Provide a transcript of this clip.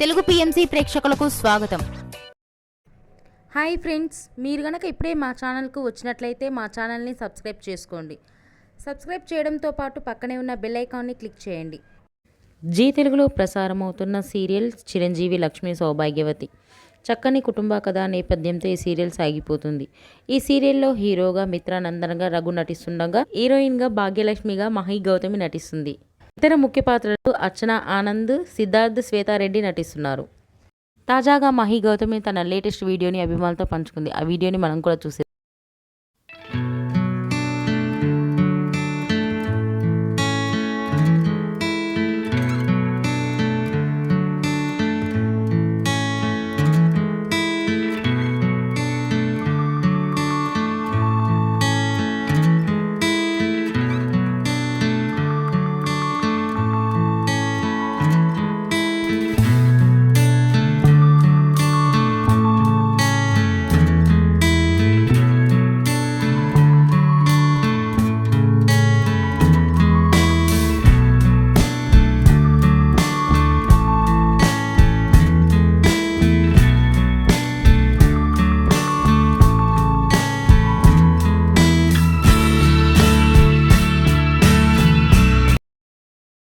Telugu PMC ప్రేక్షకులకు స్వాగతం. Hi friends మీరు గనక ఇప్పుడే మా ఛానల్కు వచ్చినట్లయితే మా ఛానల్ని సబ్స్క్రైబ్ చేసుకోండి. సబ్స్క్రైబ్ చేయడంతో పాటు పక్కనే ఉన్న బెల్ ఐకాన్ని క్లిక్ చేయండి. జీ తెలుగులో ప్రసారమవుతున్న సీరియల్ చిరంజీవి లక్ష్మీ సౌభాగ్యవతి. చక్కని కుటుంబ కథ నేపథ్యంతో ఈ సీరియల్ సాగిపోతుంది. ఈ సీరియల్లో హీరోగా మిత్రానందనగా రఘు నటిస్తుండగా హీరోయిన్గా భాగ్యలక్ష్మిగా మహి గౌతమి నటిస్తుంది. ఇతర ముఖ్య పాత్రలు అర్చన ఆనంద్ సిద్ధార్థ్ శ్వేతారెడ్డి నటిస్తున్నారు. తాజాగా మహి గౌతమి తన లేటెస్ట్ వీడియోని అభిమానులతో పంచుకుంది. ఆ వీడియోని మనం కూడా చూసి